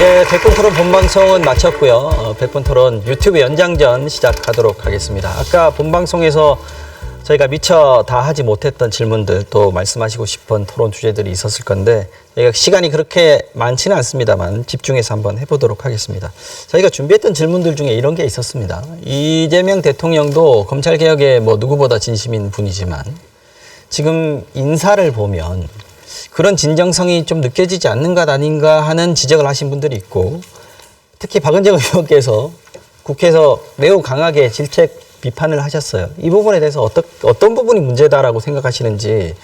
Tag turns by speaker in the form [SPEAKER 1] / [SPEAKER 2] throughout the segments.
[SPEAKER 1] 이제 백분 토론 본방송은 마쳤고요. 어, 백분 토론 유튜브 연장전 시작하도록 하겠습니다. 아까 본방송에서 저희가 미처 다 하지 못했던 질문들 또 말씀하시고 싶은 토론 주제들이 있었을 건데 저희가 시간이 그렇게 많지는 않습니다만 집중해서 한번 해보도록 하겠습니다. 저희가 준비했던 질문들 중에 이런 게 있었습니다. 이재명 대통령도 검찰 개혁에 뭐 누구보다 진심인 분이지만 지금 인사를 보면 그런 진정성이 좀 느껴지지 않는 것 아닌가 하는 지적을 하신 분들이 있고 특히 박은정 의원께서 국회에서 매우 강하게 질책 비판을 하셨어요. 이 부분에 대해서 어떤 어떤 부분이 문제다라고 생각하시는지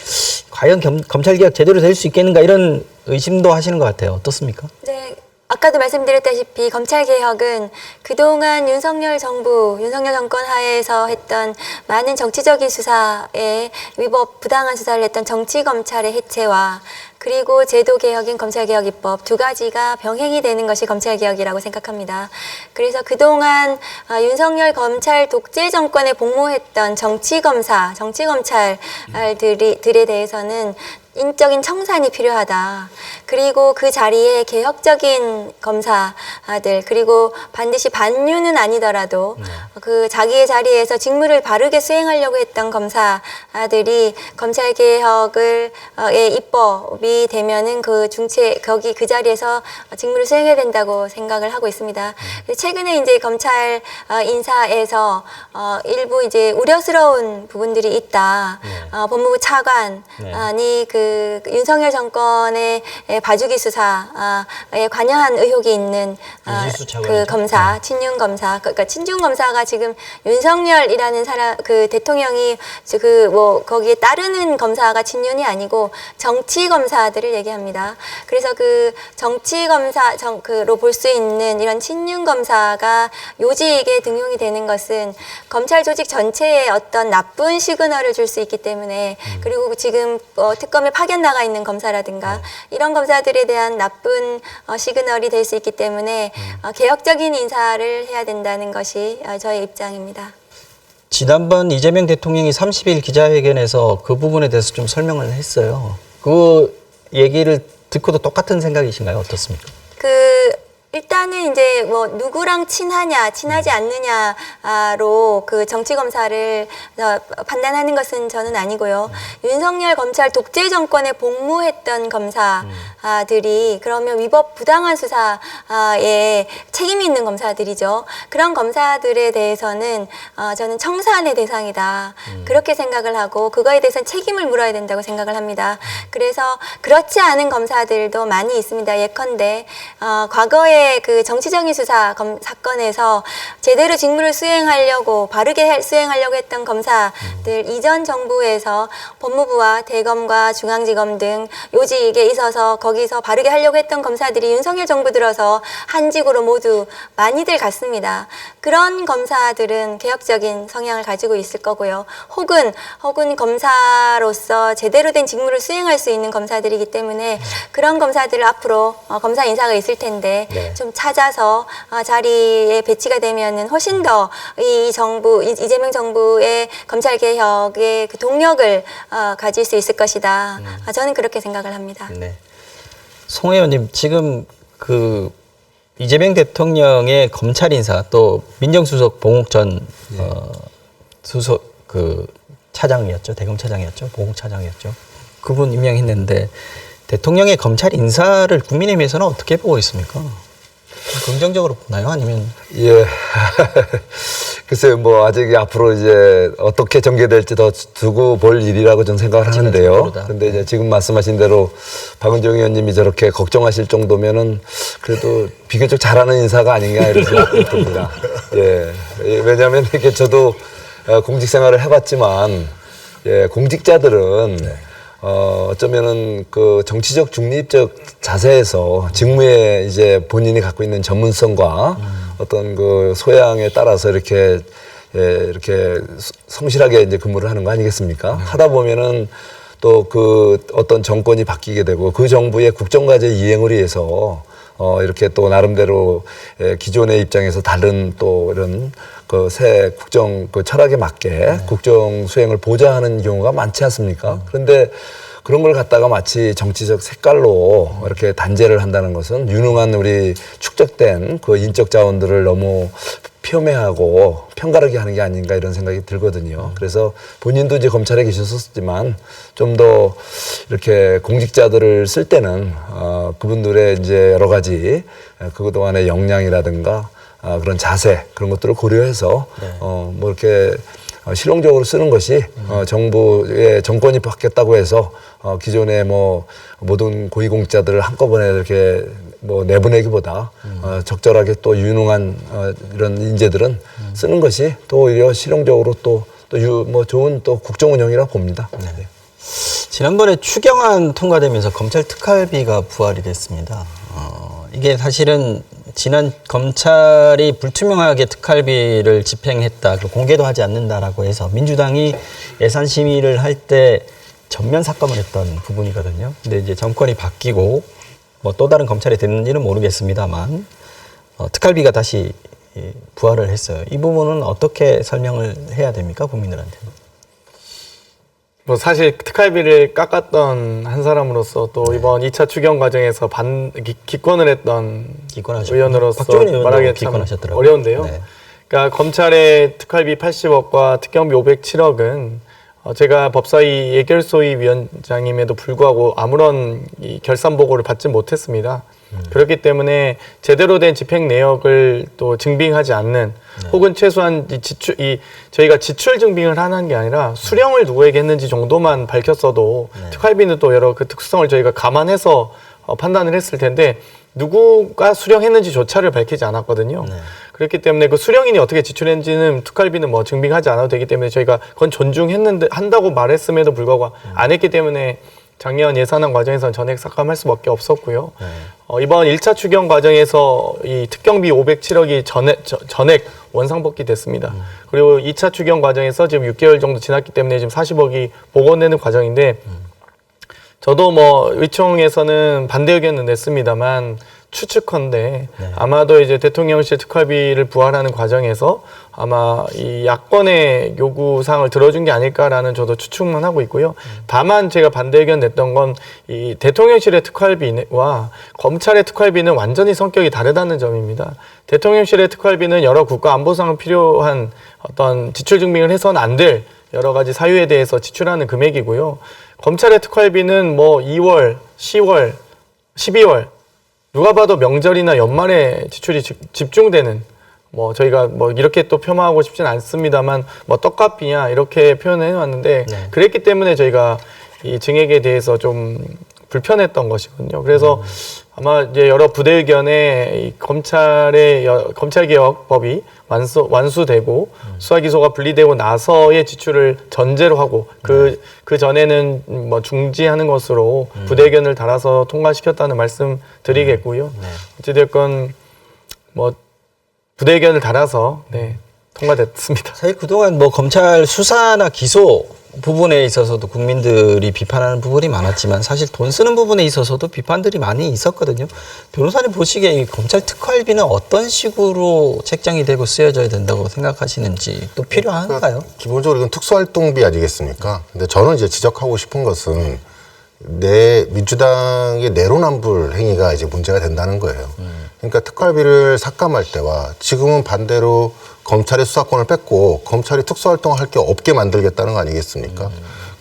[SPEAKER 1] 과연 겸- 검찰 개혁 제대로 될 수 있겠는가 이런 의심도 하시는 것 같아요. 어떻습니까?
[SPEAKER 2] 네. 아까도 말씀드렸다시피 검찰 개혁은 그동안 윤석열 정부, 윤석열 정권 하에서 했던 많은 정치적인 수사에 위법 부당한 수사를 했던 정치 검찰의 해체와 그리고 제도 개혁인 검찰 개혁 입법 두 가지가 병행이 되는 것이 검찰 개혁이라고 생각합니다. 그래서 그동안 아, 윤석열 검찰 독재 정권에 복무했던 정치 검사, 정치 검찰들이 들에 대해서는 인적인 청산이 필요하다. 그리고 그 자리에 개혁적인 검사 들 그리고 반드시 반유는 아니더라도 그 자기의 자리에서 직무를 바르게 수행하려고 했던 검사들이 검찰 개혁을 어, 의 입법이 되면은 그 중체 거기 그 자리에서 직무를 수행해야 된다고 생각을 하고 있습니다. 근데 최근에 이제 검찰 어, 인사에서 어, 일부 이제 우려스러운 부분들이 있다. 어, 법무부 차관이
[SPEAKER 1] 네.
[SPEAKER 2] 그 윤석열 정권의 에, 봐주기 수사에 관여한 의혹이 있는 아,
[SPEAKER 1] 이지수.
[SPEAKER 2] 그 검사, 친윤 검사, 그러니까 친중 검사가 지금 윤석열이라는 사람 그 대통령이 그뭐 거기에 따르는 검사가 친윤이 아니고 정치 검사들을 얘기합니다. 그래서 그 정치 검사 정 그로 볼 수 있는 이런 친윤 검사가 요직에 등용이 되는 것은 검찰 조직 전체에 어떤 나쁜 시그널을 줄 수 있기 때문에 그리고 지금 어, 특검에 파견 나가 있는 검사라든가 이런 검사들에 대한 나쁜 어, 시그널이 될 수 있기 때문에 어, 개혁적인 인사를 해야 된다는 것이 어, 저의 입장입니다.
[SPEAKER 1] 지난번 이재명 대통령이 30일 기자회견에서 그 부분에 대해서 좀 설명을 했어요. 그 얘기를 듣고도 똑같은 생각이신가요? 어떻습니까?
[SPEAKER 2] 그 일단은 이제 뭐 누구랑 친하냐 친하지 않느냐로 그 정치 검사를 어, 판단하는 것은 저는 아니고요 윤석열 검찰 독재 정권에 복무했던 검사 들이 그러면 위법 부당한 수사에 책임이 있는 검사들이죠. 그런 검사들에 대해서는 어, 저는 청산의 대상이다. 그렇게 생각을 하고 그거에 대해서는 책임을 물어야 된다고 생각을 합니다. 그래서 그렇지 않은 검사들도 많이 있습니다. 예컨대 어, 과거에 그 정치적인 수사 검, 사건에서 제대로 직무를 수행하려고 바르게 할- 수행하려고 했던 검사들 이전 정부에서 법무부와 대검과 중앙지검 등 요직에 있어서 거기 서 바르게 하려고 했던 검사들이 윤석열 정부 들어서 한직으로 모두 많이들 갔습니다. 그런 검사들은 개혁적인 성향을 가지고 있을 거고요. 혹은 혹은 검사로서 제대로 된 직무를 수행할 수 있는 검사들이기 때문에 그런 검사들을 앞으로 어, 검사 인사가 있을 텐데
[SPEAKER 1] 네.
[SPEAKER 2] 좀 찾아서 어, 자리에 배치가 되면은 훨씬 더 이 정부 이- 이재명 정부의 검찰 개혁의 그 동력을 어, 가질 수 있을 것이다. 아, 저는 그렇게 생각을 합니다.
[SPEAKER 1] 네. 송 의원님 지금 그 이재명 대통령의 검찰 인사 또 민정수석 봉욱 전 어, 수석 그 차장이었죠 대검 차장이었죠 봉욱 차장이었죠 그분 임명했는데 대통령의 검찰 인사를 국민의힘에서는 어떻게 보고 있습니까? 긍정적으로 보나요? 아니면
[SPEAKER 3] 예. 글쎄요, 뭐, 아직 앞으로 이제 어떻게 전개될지 더 두고 볼 일이라고 저는 생각을 하는데요. 근데 이제 지금 말씀하신 대로 박은정 의원님이 저렇게 걱정하실 정도면은 그래도 비교적 잘하는 인사가 아닌가 이런 생각이 듭니다. 예. 예, 왜냐하면 이렇게 저도 어, 공직 생활을 해봤지만, 예, 공직자들은 어, 어쩌면은 그 정치적 중립적 자세에서 직무에 이제 본인이 갖고 있는 전문성과 어떤 그 소양에 따라서 이렇게 예, 이렇게 수- 성실하게 이제 근무를 하는 거 아니겠습니까? 하다 보면은 또 그 어떤 정권이 바뀌게 되고 그 정부의 국정과제 이행을 위해서 어, 이렇게 또 나름대로 예, 기존의 입장에서 다른 또 이런 그 새 국정 그 철학에 맞게 국정 수행을 보좌하는 경우가 많지 않습니까? 그런데 그런 걸 갖다가 마치 정치적 색깔로 이렇게 단죄를 한다는 것은 유능한 우리 축적된 그 인적 자원들을 너무 폄훼하고 편가르게 하는 게 아닌가 이런 생각이 들거든요. 그래서 본인도 이제 검찰에 계셨었지만 좀 더 이렇게 공직자들을 쓸 때는 어, 그분들의 이제 여러 가지 그동안의 역량이라든가 아, 그런 자세 그런 것들을 고려해서 어, 뭐 이렇게 어, 실용적으로 쓰는 것이 어, 정부의 정권이 바뀌었다고 해서 어, 기존의 뭐 모든 고위공직자들을 한꺼번에 이렇게 뭐 내보내기보다 어, 적절하게 또 유능한 어, 이런 인재들은 쓰는 것이 또 오히려 실용적으로 또또뭐 좋은 또 국정 운영이라 봅니다. 네.
[SPEAKER 1] 지난번에 추경안 통과되면서 검찰 특활비가 부활이 됐습니다. 어, 이게 사실은 지난 검찰이 불투명하게 특활비를 집행했다, 공개도 하지 않는다라고 해서 민주당이 예산 심의를 할 때 전면 삭감을 했던 부분이거든요. 근데 이제 정권이 바뀌고 뭐 또 다른 검찰이 됐는지는 모르겠습니다만 어, 특활비가 다시 이, 부활을 했어요. 이 부분은 어떻게 설명을 해야 됩니까, 국민들한테는?
[SPEAKER 4] 뭐 사실 특활비를 깎았던 한 사람으로서 또 이번 2차 추경 과정에서 반 기, 기권을 했던
[SPEAKER 1] 기권하셨군요.
[SPEAKER 4] 의원으로서 말하기 참
[SPEAKER 1] 기권하셨더라고요.
[SPEAKER 4] 어려운데요.
[SPEAKER 1] 네.
[SPEAKER 4] 그러니까 검찰의 특활비 80억과 특경비 507억은 어, 제가 법사위 예결소위 위원장임에도 불구하고 아무런 이 결산 보고를 받지 못했습니다.
[SPEAKER 1] 음.
[SPEAKER 4] 그렇기 때문에 제대로 된 집행 내역을 또 증빙하지 않는
[SPEAKER 1] 네.
[SPEAKER 4] 혹은 최소한 이 지출 이 저희가 지출 증빙을 하는 게 아니라 수령을 누구에게 했는지 정도만 밝혔어도
[SPEAKER 1] 네.
[SPEAKER 4] 특활비는 또 여러 그 특성을 저희가 감안해서 어, 판단을 했을 텐데 누구가 수령했는지조차를 밝히지 않았거든요.
[SPEAKER 1] 네.
[SPEAKER 4] 그렇기 때문에 그 수령인이 어떻게 지출했는지는 특활비는 뭐 증빙하지 않아도 되기 때문에 저희가 그건 존중했는데 한다고 말했음에도 불구하고 안 했기 때문에 작년 예산안 과정에서는 전액 삭감할 수밖에 없었고요. 어, 이번 1차 추경 과정에서 이 특경비 507억이 전액, 저- 전액 원상복귀 됐습니다. 그리고 2차 추경 과정에서 지금 6개월 정도 지났기 때문에 지금 40억이 복원되는 과정인데 저도 뭐 의총에서는 반대 의견은 냈습니다만 추측컨대 아마도 이제 대통령실 특활비를 부활하는 과정에서 아마 이 야권의 요구 사항을 들어준 게 아닐까라는 저도 추측만 하고 있고요. 다만 제가 반대 의견 냈던 건 이 대통령실의 특활비와 검찰의 특활비는 완전히 성격이 다르다는 점입니다. 대통령실의 특활비는 여러 국가 안보상 필요한 어떤 지출 증빙을 해서는 안 될 여러 가지 사유에 대해서 지출하는 금액이고요. 검찰의 특활비는 뭐 2월, 10월, 12월 누가 봐도 명절이나 연말에 지출이 집- 집중되는 뭐 저희가 뭐 이렇게 또 폄하하고 싶진 않습니다만 뭐 떡값이냐 이렇게 표현해 왔는데
[SPEAKER 1] 네.
[SPEAKER 4] 그랬기 때문에 저희가 이 증액에 대해서 좀 불편했던 것이거든요. 그래서 아마 이제 여러 부대 의견에 이 검찰의 여- 검찰개혁법이 완수, 완수되고 수사 기소가 분리되고 나서의 지출을 전제로 하고 그, 그 전에는 뭐 중지하는 것으로 부대 의견을 달아서 통과시켰다는 말씀 드리겠고요. 어찌됐건 뭐 부대 의견을 달아서 네, 통과됐습니다.
[SPEAKER 1] 사실 그동안 뭐 검찰 수사나 기소 부분에 있어서도 국민들이 비판하는 부분이 많았지만 사실 돈 쓰는 부분에 있어서도 비판들이 많이 있었거든요. 변호사님 보시기에 이 검찰 특활비는 어떤 식으로 책정이 되고 쓰여져야 된다고 생각하시는지 또 필요한가요?
[SPEAKER 5] 그러니까 기본적으로 이건 특수활동비 아니겠습니까? 근데 저는 이제 지적하고 싶은 것은 내 민주당의 내로남불 행위가 이제 문제가 된다는 거예요. 그러니까 특활비를 삭감할 때와 지금은 반대로 검찰의 수사권을 뺏고 검찰이 특수활동을 할 게 없게 만들겠다는 거 아니겠습니까?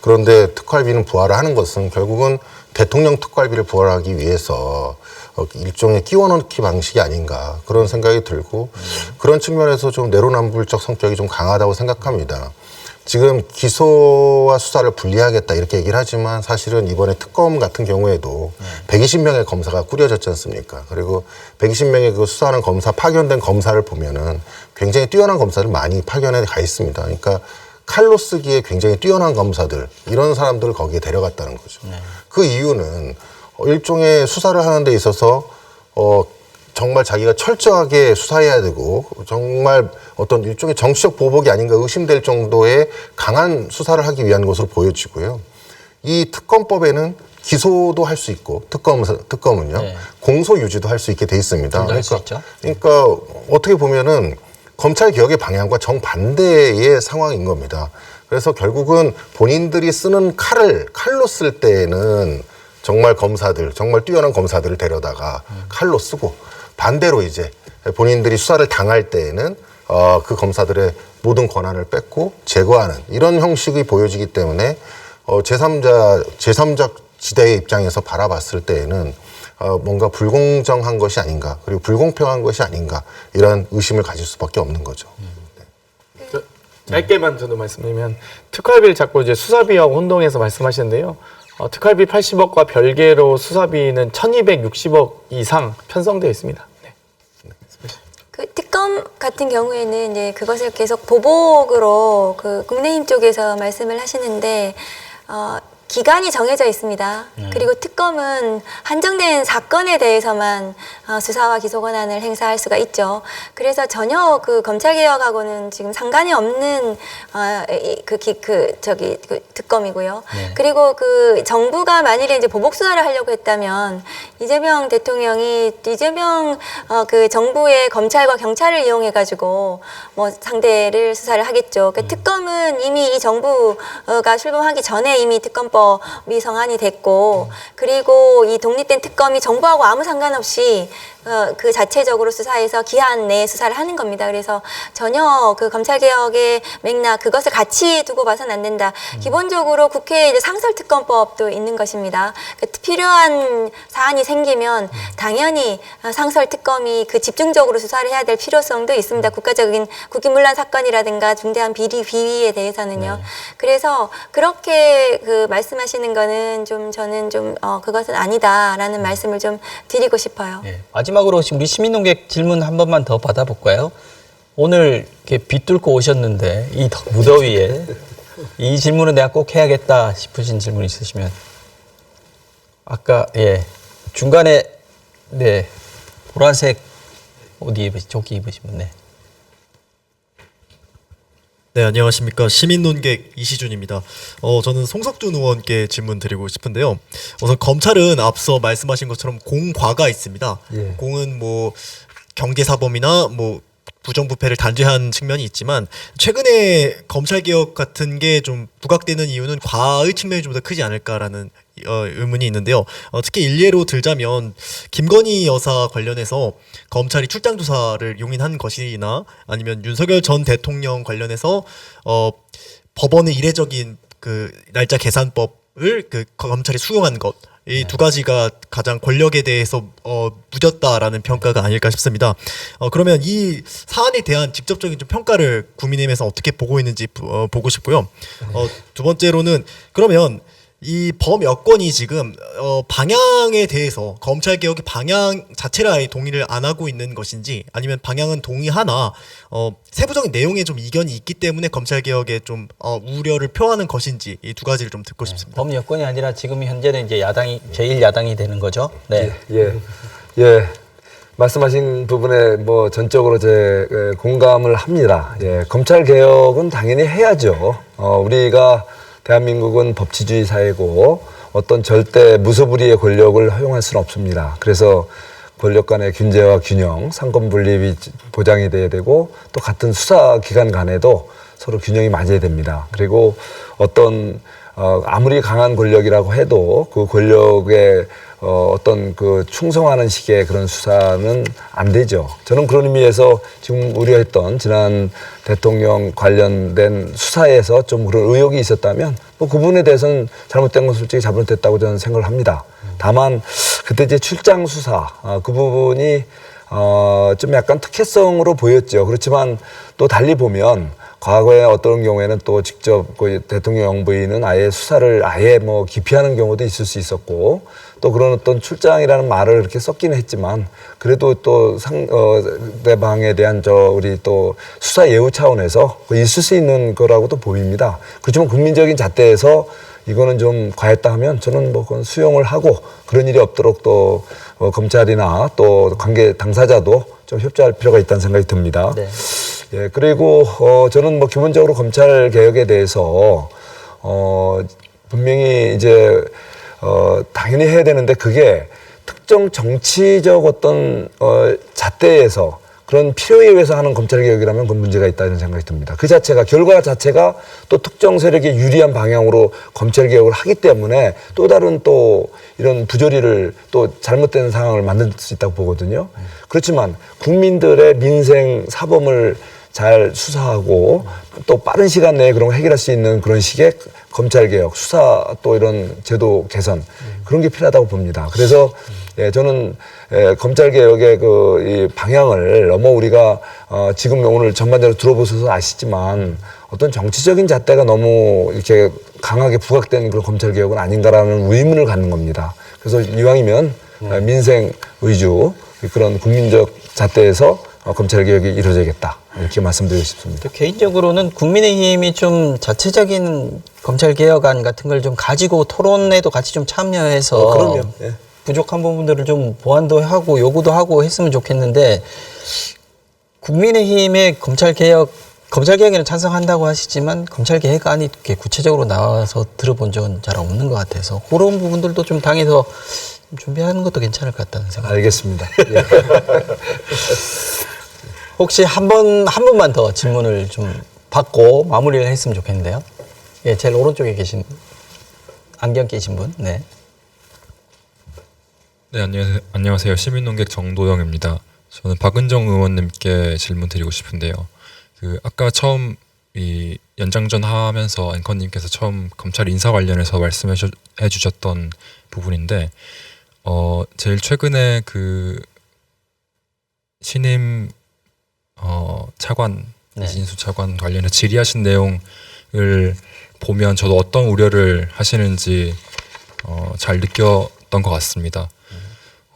[SPEAKER 5] 그런데 특활비는 부활을 하는 것은 결국은 대통령 특활비를 부활하기 위해서 어, 일종의 끼워넣기 방식이 아닌가 그런 생각이 들고 그런 측면에서 좀 내로남불적 성격이 좀 강하다고 생각합니다. 지금 기소와 수사를 분리하겠다 이렇게 얘기를 하지만 사실은 이번에 특검 같은 경우에도 120명의 검사가 꾸려졌지 않습니까? 그리고 120명의 그 수사하는 검사 파견된 검사를 보면은 굉장히 뛰어난 검사들 많이 파견해 가 있습니다. 그러니까 칼로 쓰기에 굉장히 뛰어난 검사들 이런 사람들을 거기에 데려갔다는 거죠. 그 이유는 어, 일종의 수사를 하는 데 있어서 어 정말 자기가 철저하게 수사해야 되고 정말 어떤 일종의 정치적 보복이 아닌가 의심될 정도의 강한 수사를 하기 위한 것으로 보여지고요. 이 특검법에는 기소도 할 수 있고 특검 특검은요
[SPEAKER 1] 네.
[SPEAKER 5] 공소 유지도 할 수 있게 돼 있습니다.
[SPEAKER 1] 있죠.
[SPEAKER 5] 그러니까 어떻게 보면은 검찰 개혁의 방향과 정반대의 상황인 겁니다. 그래서 결국은 본인들이 쓰는 칼을 칼로 쓸 때에는 정말 검사들, 정말 뛰어난 검사들을 데려다가 칼로 쓰고 반대로 이제 본인들이 수사를 당할 때에는 어, 그 검사들의 모든 권한을 뺏고 제거하는 이런 형식이 보여지기 때문에 어, 제3자, 제3자 지대의 입장에서 바라봤을 때에는 어, 뭔가 불공정한 것이 아닌가 그리고 불공평한 것이 아닌가 이런 의심을 가질 수밖에 없는 거죠.
[SPEAKER 4] 저, 짧게만 저도 말씀드리면 특활비를 자꾸 이제 수사비하고 혼동해서 말씀하시는데요. 어, 특활비 80억과 별개로 수사비는 1,260억 이상 편성되어 있습니다. 네.
[SPEAKER 2] 그 특검 같은 경우에는 이제 그것을 계속 보복으로 그 국내힘 쪽에서 말씀을 하시는데 어, 기간이 정해져 있습니다. 그리고 특검은 한정된 사건에 대해서만 어, 수사와 기소 권한을 행사할 수가 있죠. 그래서 전혀 그 검찰 개혁하고는 지금 상관이 없는 어, 이- 그, 기, 그 저기 그 특검이고요. 그리고 그 정부가 만일에 이제 보복 수사를 하려고 했다면 이재명 대통령이 이재명 어, 그 정부의 검찰과 경찰을 이용해 가지고 뭐 상대를 수사를 하겠죠. 그 특검은 이미 이 정부가 출범하기 전에 이미 특검법 이 성안이 됐고 그리고 이 독립된 특검이 정부하고 아무 상관없이 어, 그 자체적으로 수사해서 기한 내에 수사를 하는 겁니다. 그래서 전혀 그 검찰 개혁의 맥락 그것을 같이 두고 봐서는 안 된다. 기본적으로 국회에 이제 상설특검법도 있는 것입니다. 그 필요한 사안이 생기면 당연히 어, 상설특검이 그 집중적으로 수사를 해야 될 필요성도 있습니다. 국가적인 국기문란 사건이라든가 중대한 비리 비위에 대해서는요. 그래서 그렇게 그 말씀하시는 거는 좀 저는 좀 어, 그것은 아니다라는 말씀을 좀 드리고 싶어요.
[SPEAKER 1] 예. 마지막 으로 지금 우리 시민농객 질문 한 번만 더 받아볼까요? 오늘 이렇게 빗뚫고 오셨는데 이 더- 무더위에 이 질문은 내가 꼭 해야겠다 싶으신 질문 있으시면 아까 예 중간에 네 보라색 옷 입으시 조끼 입으신 분 네.
[SPEAKER 6] 네, 안녕하십니까. 시민논객 이시준입니다. 어, 저는 송석준 의원께 질문 드리고 싶은데요. 우선 검찰은 앞서 말씀하신 것처럼 공과가 있습니다.
[SPEAKER 3] 예.
[SPEAKER 6] 공은 뭐 경제사범이나 뭐 부정부패를 단죄한 측면이 있지만 최근에 검찰 개혁 같은 게 좀 부각되는 이유는 과의 측면이 좀 더 크지 않을까라는 어, 의문이 있는데요. 어, 특히 일례로 들자면 김건희 여사 관련해서 검찰이 출장 조사를 용인한 것이나 아니면 윤석열 전 대통령 관련해서 어, 법원의 이례적인 그 날짜 계산법을 그 검찰이 수용한 것. 이 두 가지가 가장 권력에 대해서 어, 무졌다라는 평가가 아닐까 싶습니다. 어, 그러면 이 사안에 대한 직접적인 좀 평가를 국민의힘에서 어떻게 보고 있는지 부- 어, 보고 싶고요. 어, 두 번째로는 그러면 이 범여권이 지금 어, 방향에 대해서 검찰 개혁의 방향 자체를 아예 동의를 안 하고 있는 것인지 아니면 방향은 동의하나 어, 세부적인 내용에 좀 이견이 있기 때문에 검찰 개혁에 좀 어, 우려를 표하는 것인지 이 두 가지를 좀 듣고 싶습니다.
[SPEAKER 1] 범 여건이 아니라 지금 현재는 이제 야당이 제일 야당이 되는 거죠. 네.
[SPEAKER 3] 예, 예. 말씀하신 부분에 뭐 전적으로 제 에, 공감을 합니다. 예, 검찰 개혁은 당연히 해야죠. 어, 우리가 대한민국은 법치주의 사회고 어떤 절대 무소불위의 권력을 허용할 수는 없습니다. 그래서 권력 간의 균제와 균형, 상권 분립이 보장이 돼야 되고 또 같은 수사 기관 간에도 서로 균형이 맞아야 됩니다. 그리고 어떤 어, 아무리 강한 권력이라고 해도 그 권력에 어, 어떤 그 충성하는 식의 그런 수사는 안 되죠. 저는 그런 의미에서 지금 우려했던 지난 대통령 관련된 수사에서 좀 그런 의혹이 있었다면 뭐그 부분에 대해서는 잘못된 건 솔직히 잘못됐다고 저는 생각을 합니다. 다만 그때 이제 출장 수사 아, 그 부분이 어, 좀 약간 특혜성으로 보였죠. 그렇지만 또 달리 보면 과거에 어떤 경우에는 또 직접 그 대통령 부인은 아예 수사를 아예 뭐 기피하는 경우도 있을 수 있었고 또 그런 어떤 출장이라는 말을 그렇게 썼기는 했지만 그래도 또 상, 어, 대방에 대한 저 우리 또 수사 예우 차원에서 그 있을 수 있는 거라고도 보입니다. 그렇지만 국민적인 잣대에서 이거는 좀 과했다 하면 저는 뭐 그건 수용을 하고 그런 일이 없도록 또 어, 검찰이나 또 관계 당사자도 좀 협조할 필요가 있다는 생각이 듭니다.
[SPEAKER 1] 네.
[SPEAKER 3] 예, 그리고 어, 저는 뭐 기본적으로 검찰 개혁에 대해서 어, 분명히 이제 어, 당연히 해야 되는데 그게 특정 정치적 어떤 어, 잣대에서 그런 필요에 의해서 하는 검찰 개혁이라면 그건 문제가 있다는 생각이 듭니다. 그 자체가 결과 자체가 또 특정 세력에 유리한 방향으로 검찰 개혁을 하기 때문에 또 다른 또 이런 부조리를 또 잘못된 상황을 만들 수 있다고 보거든요. 그렇지만 국민들의 민생 사범을 잘 수사하고 또 빠른 시간 내에 그런 거 해결할 수 있는 그런 식의 검찰 개혁, 수사 또 이런 제도 개선 그런 게 필요하다고 봅니다. 그래서 예, 저는 예, 검찰 개혁의 그 이 방향을 너무 우리가 어, 지금 오늘 전반적으로 들어보셔서 아시지만 어떤 정치적인 잣대가 너무 이렇게 강하게 부각된 그런 검찰 개혁은 아닌가라는 의문을 갖는 겁니다. 그래서 이왕이면 어, 민생 위주 그런 국민적 잣대에서 어, 검찰 개혁이 이루어져야겠다 이렇게 말씀드리고 싶습니다.
[SPEAKER 1] 개인적으로는 국민의힘이 좀 자체적인 검찰 개혁안 같은 걸 좀 가지고 토론에도 같이 좀 참여해서
[SPEAKER 3] 어, 그럼요. 예.
[SPEAKER 1] 부족한 부분들을 좀 보완도 하고 요구도 하고 했으면 좋겠는데 국민의힘의 검찰 개혁 검찰 개혁에는 찬성한다고 하시지만 검찰 개혁안이 이렇게 구체적으로 나와서 들어본 적은 잘 없는 것 같아서 그런 부분들도 좀 당에서 좀 준비하는 것도 괜찮을 것 같다는 생각.
[SPEAKER 3] 알겠습니다. 예.
[SPEAKER 1] 혹시 한 번, 한 번만 더 질문을 좀 받고 마무리를 했으면 좋겠는데요. 예, 제일 오른쪽에 계신 안경 끼신 분. 네.
[SPEAKER 7] 네, 안녕하세요. 안녕하세요. 시민논객 정도영입니다. 저는 박은정 의원님께 질문 드리고 싶은데요. 그 아까 처음 이 연장전 하면서 앵커님께서 처음 검찰 인사 관련해서 말씀해 주셨던 부분인데 어 제일 최근에 그 신임 어 차관
[SPEAKER 1] 네.
[SPEAKER 7] 이진수 차관 관련해 질의하신 내용을 보면 저도 어떤 우려를 하시는지 어, 잘 느꼈던 것 같습니다.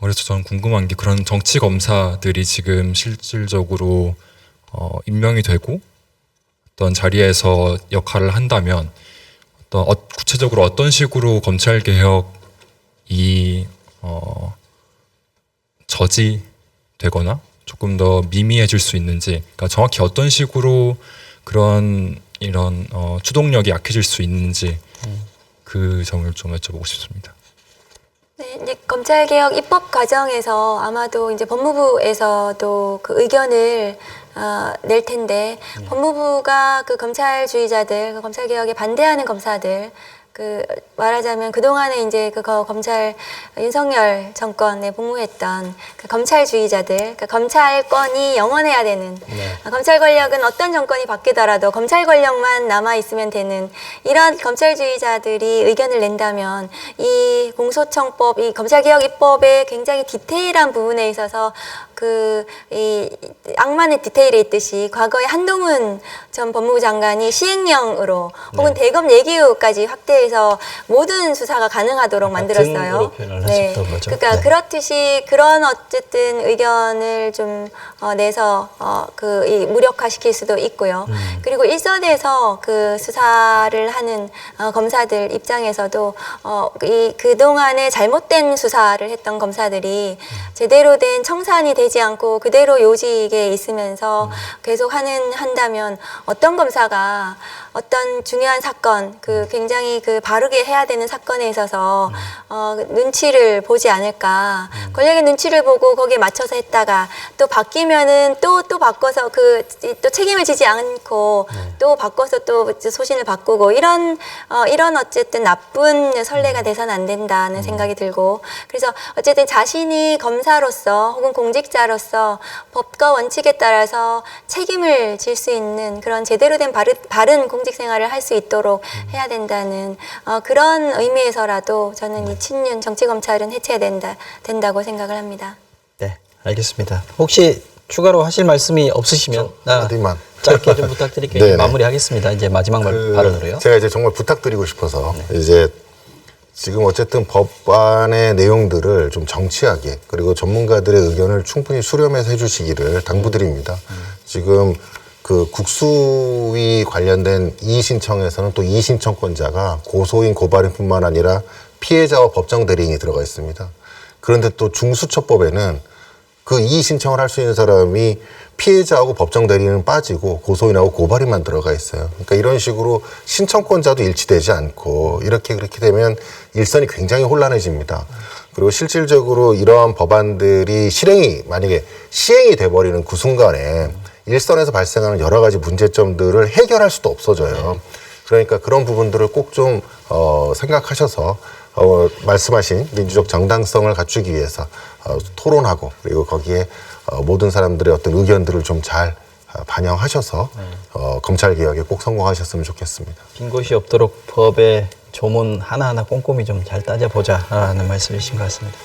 [SPEAKER 7] 그래서 저는 궁금한 게 그런 정치 검사들이 지금 실질적으로 어, 임명이 되고 어떤 자리에서 역할을 한다면 어떤 어, 구체적으로 어떤 식으로 검찰 개혁이 어, 저지되거나 조금 더 미미해질 수 있는지, 그러니까 정확히 어떤 식으로 그런 이런 어, 추동력이 약해질 수 있는지 그 점을 좀 여쭤보고 싶습니다.
[SPEAKER 2] 네, 이제 검찰 개혁 입법 과정에서 아마도 이제 법무부에서도 그 의견을 어, 낼 텐데 법무부가 그 검찰주의자들, 그 검찰 개혁에 반대하는 검사들 그 말하자면 그 동안에 이제 그 거- 검찰 윤석열 정권에 복무했던 그 검찰주의자들, 그 검찰권이 영원해야 되는 아, 검찰 권력은 어떤 정권이 바뀌더라도 검찰 권력만 남아 있으면 되는 이런 검찰주의자들이 의견을 낸다면 이 공소청법, 이 검찰개혁 입법의 굉장히 디테일한 부분에 있어서 그 이 악마의 디테일에 있듯이 과거에 한동훈 전 법무부 장관이 시행령으로 혹은 대검 예기후까지 확대해서 모든 수사가 가능하도록 만들었어요.
[SPEAKER 1] 거죠.
[SPEAKER 2] 그러니까
[SPEAKER 1] 네.
[SPEAKER 2] 그렇듯이 그런 어쨌든 의견을 좀 어, 내서 어, 그이 무력화시킬 수도 있고요.
[SPEAKER 1] 음.
[SPEAKER 2] 그리고 일선에서 그 수사를 하는 어, 검사들 입장에서도 어, 이 그동안에 잘못된 수사를 했던 검사들이 제대로 된 청산이 되지 않고 그대로 요직에 있으면서
[SPEAKER 1] 음.
[SPEAKER 2] 계속 하는 한다면 어떤 검사가 어떤 중요한 사건 그 굉장히 그 바르게 해야 되는 사건에 있어서 어, 눈치를 보지 않을까. 권력의 눈치를 보고 거기에 맞춰서 했다가 또 바뀌면은 또 또 바꿔서 그 또 책임을 지지 않고 또 바꿔서 또 소신을 바꾸고 이런 어, 이런 어쨌든 나쁜 선례가 돼서는 안 된다는 생각이 들고. 그래서 어쨌든 자신이 검사로서 혹은 공직자로서 법과 원칙에 따라서 책임을 질 수 있는 그런 제대로 된 바르, 바른 공직 생활을 할 수 있도록 해야 된다는 어, 그런 의미에서라도 저는 이 친윤 정치 검찰은 해체된다 된다고 생각을 합니다.
[SPEAKER 1] 네, 알겠습니다. 혹시 추가로 하실 말씀이 없으시면 아,
[SPEAKER 5] 어디만.
[SPEAKER 1] 짧게 좀 부탁드릴게요.
[SPEAKER 5] 네네.
[SPEAKER 1] 마무리하겠습니다. 이제 마지막 말
[SPEAKER 5] 그
[SPEAKER 1] 발언으로요.
[SPEAKER 5] 제가 이제 정말 부탁드리고 싶어서 이제 지금 어쨌든 법안의 내용들을 좀 정치하게 그리고 전문가들의 의견을 충분히 수렴해서 해주시기를 당부드립니다. 지금 그 국수위 관련된 이의 신청에서는 또 이의 신청권자가 고소인 고발인뿐만 아니라 피해자와 법정 대리인이 들어가 있습니다. 그런데 또 중수처법에는 그 이의 신청을 할 수 있는 사람이 피해자하고 법정 대리인은 빠지고 고소인하고 고발인만 들어가 있어요. 그러니까 이런 식으로 신청권자도 일치되지 않고 이렇게 그렇게 되면 일선이 굉장히 혼란해집니다. 그리고 실질적으로 이러한 법안들이 실행이 만약에 시행이 돼버리는 그 순간에 일선에서 발생하는 여러 가지 문제점들을 해결할 수도 없어져요. 그러니까 그런 부분들을 꼭 좀 어, 생각하셔서 어, 말씀하신 민주적 정당성을 갖추기 위해서 어, 토론하고 그리고 거기에 어, 모든 사람들의 어떤 의견들을 좀잘 반영하셔서 어, 검찰 개혁에 꼭 성공하셨으면 좋겠습니다.
[SPEAKER 1] 빈 곳이 없도록 법의 조문 하나하나 꼼꼼히 좀 잘 따져보자라는 말씀이신 것 같습니다.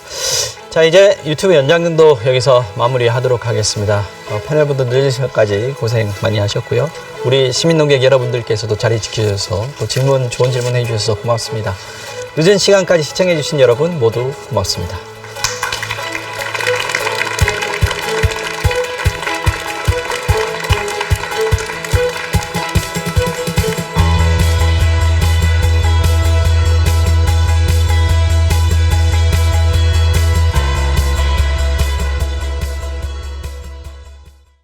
[SPEAKER 1] 자 이제 유튜브 연장전도 여기서 마무리하도록 하겠습니다. 어, 패널분들 늦은 시간까지 고생 많이 하셨고요. 우리 시민농객 여러분들께서도 자리 지켜주셔서 또 질문 좋은 질문 해주셔서 고맙습니다. 늦은 시간까지 시청해주신 여러분 모두 고맙습니다.